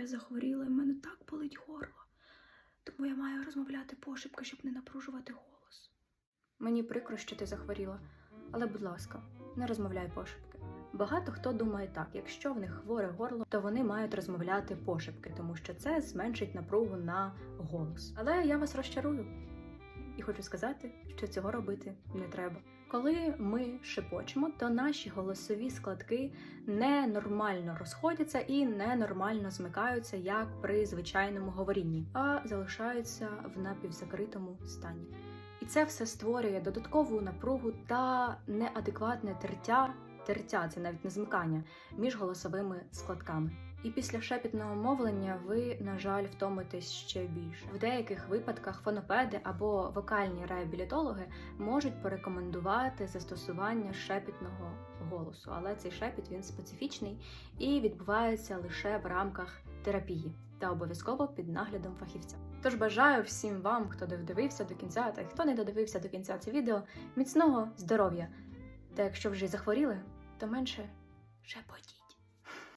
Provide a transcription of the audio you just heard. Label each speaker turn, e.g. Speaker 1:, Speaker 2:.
Speaker 1: Я захворіла, і в мене так болить горло. Тому я маю розмовляти пошепки, щоб не напружувати голос. Мені прикро, що ти захворіла, але, будь ласка, не розмовляй пошепки. Багато хто думає так, якщо в них хворе горло, то вони мають розмовляти пошепки, тому що це зменшить напругу на голос. Але я вас розчарую і хочу сказати, що цього робити не треба. Коли ми шепочемо, то наші голосові складки ненормально розходяться і ненормально змикаються, як при звичайному говорінні, а залишаються в напівзакритому стані. І це все створює додаткову напругу та неадекватне тертя. Тертя це навіть не змикання між голосовими складками. І після шепітного мовлення ви, на жаль, втомитесь ще більше. В деяких випадках фонопеди або вокальні реабілітологи можуть порекомендувати застосування шепітного голосу, але цей шепіт він специфічний і відбувається лише в рамках терапії та обов'язково під наглядом фахівця. Тож бажаю всім вам, хто додивився до кінця, та хто не додивився до кінця це відео, міцного здоров'я. Та якщо вже захворіли, то менше шепотіть.